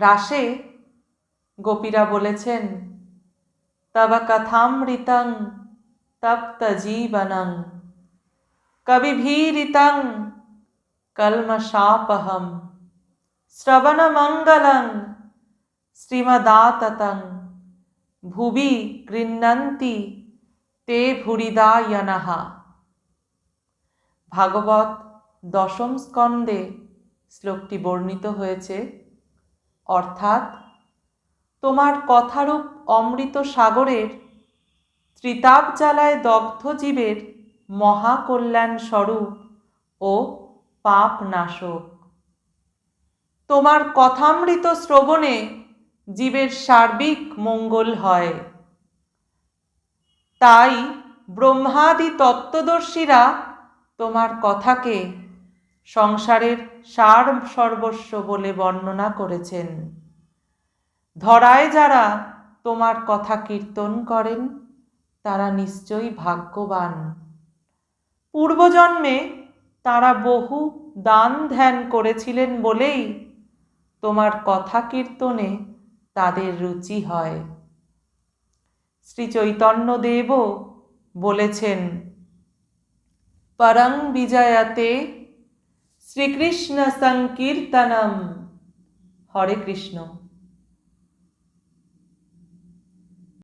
রাসে গোপীরা বলেছেন, তব কথামৃতং তপ্ত জীবনং কবিভীরিতং, কলমশাপহম। শ্রবণমঙ্গলং, শ্রীমদাততং। ভুবি গৃহ্ণন্তি, তে ভুরিদায়নঃ। ভাগবত দশম স্কন্দে শ্লোকটি বর্ণিত হয়েছে। অর্থাৎ তোমার কথারূপ অমৃত সাগরের ত্রিতাপ জ্বালায় দগ্ধ জীবের মহাকল্যাণ স্বরূপ ও পাপ নাশক তোমার কথামৃত শ্রবণে জীবের সার্বিক মঙ্গল হয়। তাই ব্রহ্মাদি তত্ত্বদর্শীরা তোমার কথাকে সংসারের সার সর্বস্ব বলে বর্ণনা করেছেন। ধরায় যারা তোমার কথা কীর্তন করেন, তারা নিশ্চয়ই ভাগ্যবান। পূর্বজন্মে তারা বহু দান ধ্যান করেছিলেন বলেই তোমার কথা কীর্তনে তাদের রুচি হয়। শ্রী চৈতন্যদেবও বলেছেন, পরং বিজয়াতে শ্রীকৃষ্ণ সংকীর্তনম। হরে কৃষ্ণ।